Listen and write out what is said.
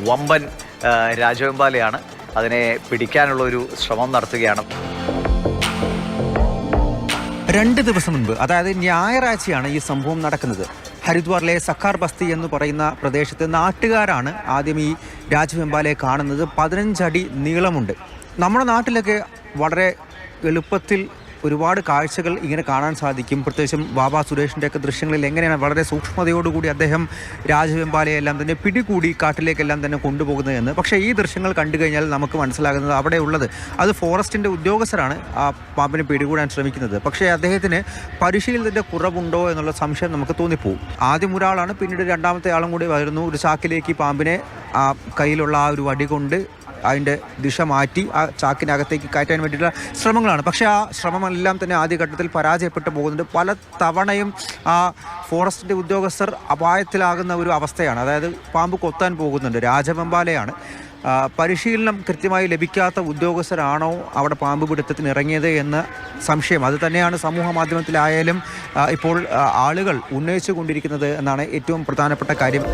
വമ്പൻ ആ, രാജവെമ്പാലയാണ് അതിനെ പിടിക്കാനുള്ള ഒരു ശ്രമം നടത്തുകയാണ്. രണ്ട് ദിവസം മുൻപ് അതായത് ഞായറാഴ്ചയാണ് ഈ സംഭവം നടക്കുന്നത്. ഹരിദ്വാറിലെ സക്കാർ ബസ്തി എന്ന് പറയുന്ന പ്രദേശത്ത് നാട്ടുകാരാണ് ആദ്യം ഈ രാജവെമ്പാലയെ കാണുന്നത്. പതിനഞ്ചടി നീളമുണ്ട്. നമ്മുടെ നാട്ടിലൊക്കെ വളരെ എളുപ്പത്തിൽ ഒരുപാട് കാഴ്ചകൾ ഇങ്ങനെ കാണാൻ സാധിക്കും. പ്രത്യേകിച്ചും ബാബ സുരേഷിന്റെ ഒക്കെ ദൃശ്യങ്ങളിൽ എങ്ങനെയാണ് വളരെ സൂക്ഷ്മതയോടുകൂടി അദ്ദേഹം രാജവെമ്പാലയെല്ലാം തന്നെ പിടികൂടി കാട്ടിലേക്കെല്ലാം തന്നെ കൊണ്ടുപോകുന്നത് എന്ന്. പക്ഷേ ഈ ദൃശ്യങ്ങൾ കണ്ടു കഴിഞ്ഞാൽ നമുക്ക് മനസ്സിലാകുന്നത് അവിടെ ഉള്ളത് അത് ഫോറസ്റ്റിന്റെ ഉദ്യോഗസ്ഥരാണ് ആ പാമ്പിനെ പിടികൂടാൻ ശ്രമിക്കുന്നത്. പക്ഷേ അദ്ദേഹത്തിന് പരിശീലനത്തിന്റെ കുറവുണ്ടോ എന്നുള്ള സംശയം നമുക്ക് തോന്നിപ്പോവും ആദ്യം ഒരാളാണ് പിന്നീട് രണ്ടാമത്തെ ആളും കൂടി വരുന്നു. ഒരു ചാക്കിലേക്ക് പാമ്പിനെ ആ കയ്യിലുള്ള ആ ഒരു വടി കൊണ്ട് അതിന്റെ ദിശ മാറ്റി ആ ചാക്കിനകത്തേക്ക് കയറ്റാൻ വേണ്ടിയിട്ടുള്ള ശ്രമങ്ങളാണ്. പക്ഷേ ആ ശ്രമമെല്ലാം തന്നെ ആദ്യഘട്ടത്തിൽ പരാജയപ്പെട്ടു പോകുന്നുണ്ട്. പല തവണയും ആ ഫോറസ്റ്റിന്റെ ഉദ്യോഗസ്ഥർ അപായത്തിലാകുന്ന ഒരു അവസ്ഥയാണ്. അതായത് പാമ്പ് കൊത്താൻ പോകുന്നുണ്ട്. രാജവെമ്പാലയാണ്. പരിശീലനം കൃത്യമായി ലഭിക്കാത്ത ഉദ്യോഗസ്ഥരാണോ അവിടെ പാമ്പ് പിടുത്തത്തിന് ഇറങ്ങിയത് എന്ന സംശയം. അത് തന്നെയാണ് സമൂഹ മാധ്യമത്തിലായാലും ഇപ്പോൾ ആളുകൾ ഉന്നയിച്ചു കൊണ്ടിരിക്കുന്നത് എന്നാണ് ഏറ്റവും പ്രധാനപ്പെട്ട കാര്യം.